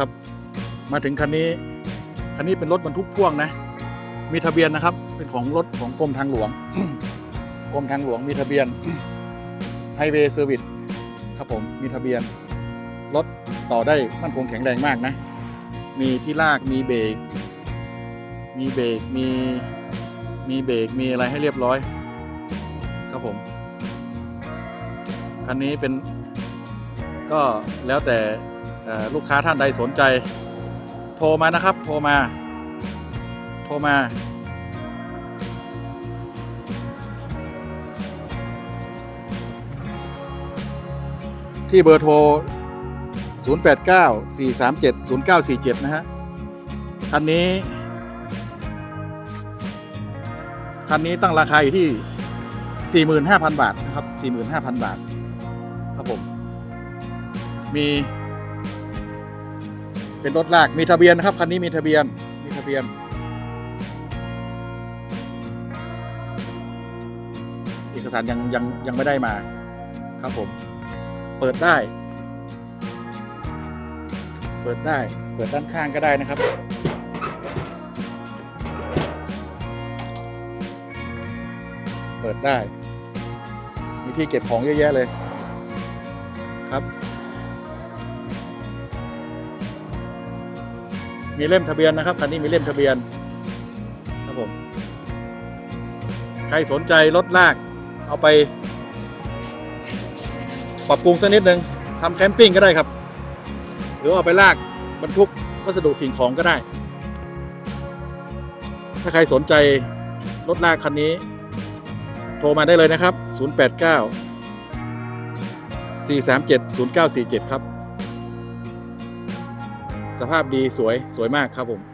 นะครับ มาถึงคันนี้ คันนี้เป็นรถบรรทุกพ่วงนะ มีทะเบียนนะครับ เป็นของรถของกรมทางหลวง กรมทางหลวงมีทะเบียนไฮเวย์เซอร์วิสครับผม มีทะเบียน รถต่อได้มั่นคงแข็งแรงมากนะ มีที่ลาก มีเบรก มีเบรก มี มีเบรก มีอะไรให้เรียบร้อย ครับผม คันนี้เป็นก็แล้วแต่ ลูกค้าท่านใดสนใจ โทรมานะครับ โทรมา โทรมาที่เบอร์โทร 089 437 0947 นะฮะ คันนี้ คันนี้ตั้งราคาอยู่ที่ 45,000 บาทนะครับ 45,000 บาท ครับผม มี เป็นรถลากมีทะเบียนนะครับคันนี้มีทะเบียนมีทะเบียนเอกสารยังยังยังไม่ได้มาครับผม เปิดได้ เปิดได้ เปิดด้านข้างก็ได้นะครับ เปิดได้ มีที่เก็บของเยอะแยะเลยครับ มีเล่มทะเบียนนะครับคันนี้มีเล่มทะเบียนครับผมใครสนใจรถลาก เอาไป ปรับปรุงสักนิดหนึ่งทำแคมปิ้งก็ได้ครับ หรือเอาไปลากบรรทุกวัสดุสิ่งของก็ได้ ถ้าใครสนใจรถลากคันนี้ โทรมาได้เลยนะครับ 089 437 0947 ครับ สภาพดีสวยสวยมากครับผม